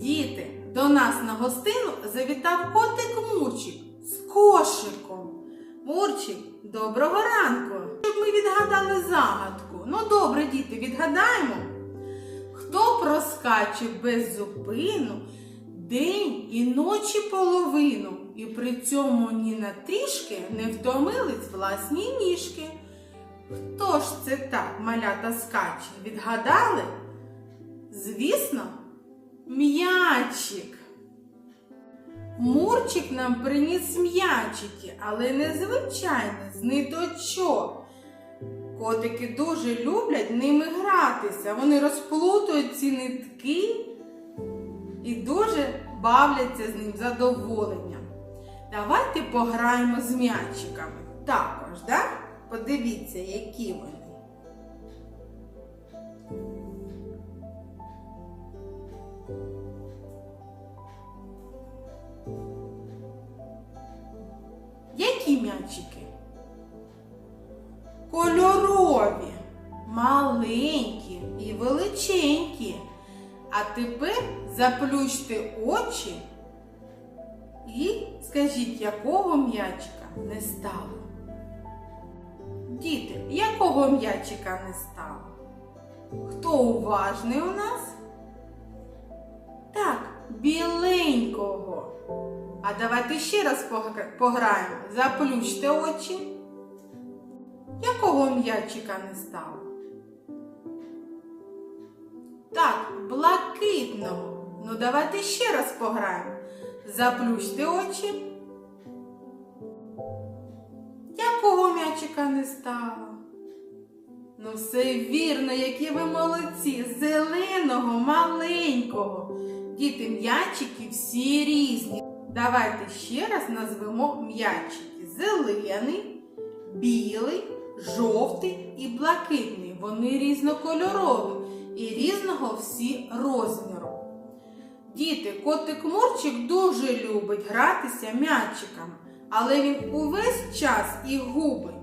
Діти, до нас на гостину завітав котик Мурчик з кошиком. Мурчик, доброго ранку! Щоб ми відгадали загадку. Ну добре, діти, відгадаємо. Хто проскаче без зупину день і ночі половину, і при цьому ні на трішки не втомились власні ніжки? Хто ж це так малята скаче? Відгадали? Звісно, м'ячик. Мурчик нам приніс м'ячики, але не звичайні, з ниточок. Котики дуже люблять ними гратися. Вони розплутують ці нитки і дуже бавляться з ним задоволенням. Давайте пограємо з м'ячиками. Також, да? Подивіться, які вони. М'ячики? Кольорові, маленькі і величенькі. А тепер заплющте очі і скажіть, якого м'ячика не стало? Діти, якого м'ячика не стало? Хто уважний у нас? Так, біленького. А давайте ще раз пограємо. Заплющте очі. Якого м'ячика не стало? Так, блакитного. Ну давайте ще раз пограємо. Заплющте очі. Якого м'ячика не стало? Ну, все вірно, які ви молодці, зеленого, маленького. Діти, м'ячики всі різні. Давайте ще раз назвемо м'ячики. Зелений, білий, жовтий і блакитний. Вони різнокольорові і різного всі розміру. Діти, котик Мурчик дуже любить гратися м'ячиками, але він увесь час їх губить.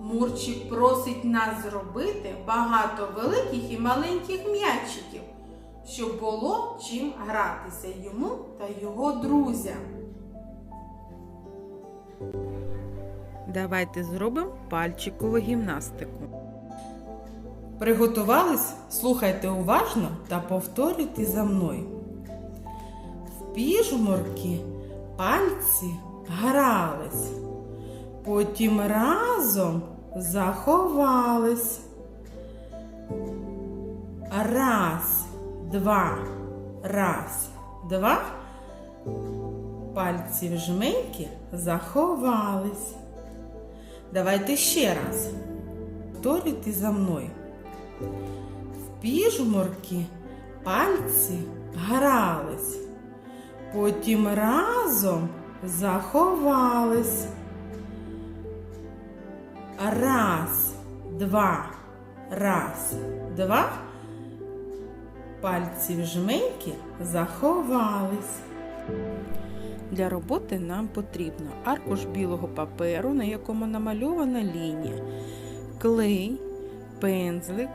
Мурчик просить нас зробити багато великих і маленьких м'ячиків, щоб було чим гратися йому та його друзям. Давайте зробимо пальчикову гімнастику. Приготувались? Слухайте уважно та повторюйте за мною. В піжмурки пальці грались, потім разом заховались. Раз, два, раз, два. Пальці в жменьки заховались. Давайте ще раз. Повторюйте за мною. В піжмурки пальці грались, потім разом заховались. Раз, два, раз, два. Пальці в жменьки заховались. Для роботи нам потрібно аркуш білого паперу, на якому намальована лінія, клей, пензлик,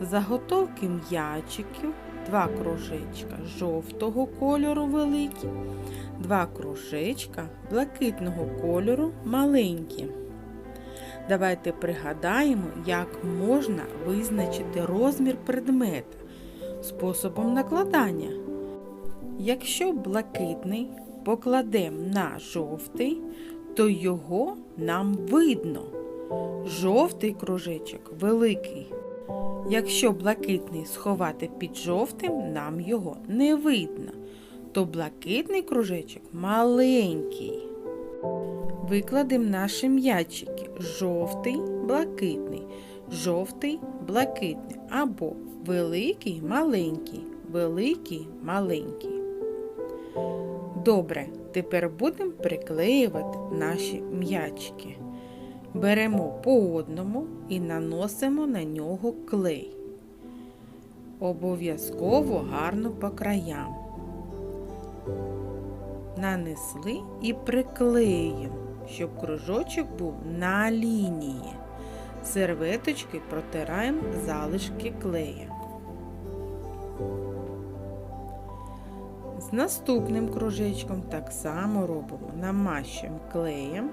заготовки м'ячиків, два кружечка жовтого кольору великі, два кружечка блакитного кольору маленькі. Давайте пригадаємо, як можна визначити розмір предмета способом накладання. Якщо блакитний покладемо на жовтий, то його нам видно. Жовтий кружечок великий. Якщо блакитний сховати під жовтим, нам його не видно, то блакитний кружечок маленький. Викладемо наші м'ячики. Жовтий, блакитний, жовтий, блакитний або великий, маленький, великий, маленький. Добре, тепер будемо приклеювати наші м'ячики. Беремо по одному і наносимо на нього клей. Обов'язково гарно по краям. Нанесли і приклеїмо, щоб кружочок був на лінії. Серветочки протираємо залишки клея. наступним кружечком так само робимо. Намащуємо клеєм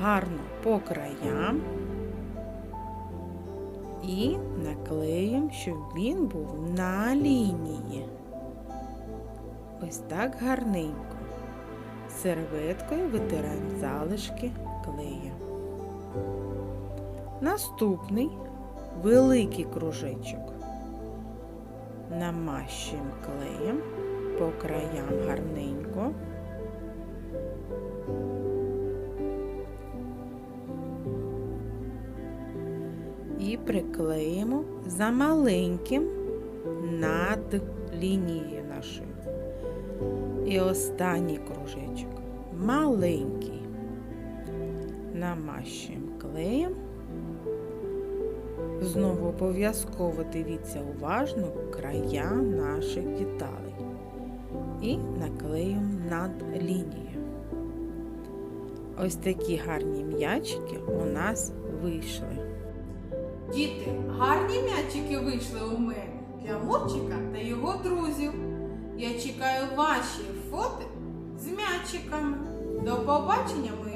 гарно по краям і наклеюємо, щоб він був на лінії. Ось так гарненько. Серветкою витираємо залишки клея. Наступний великий кружечок. Намащуємо клеєм по краям гарненько. І приклеїмо за маленьким над лінією нашою. І останній кружечок маленький. Намащуємо клеєм. Знову обов'язково дивіться уважно края наших деталей. І наклеюємо над лінією. Ось такі гарні м'ячики у нас вийшли. Діти, гарні м'ячики вийшли у мене для Мурчика та його друзів. Я чекаю ваші фото з м'ячиками. До побачення, мої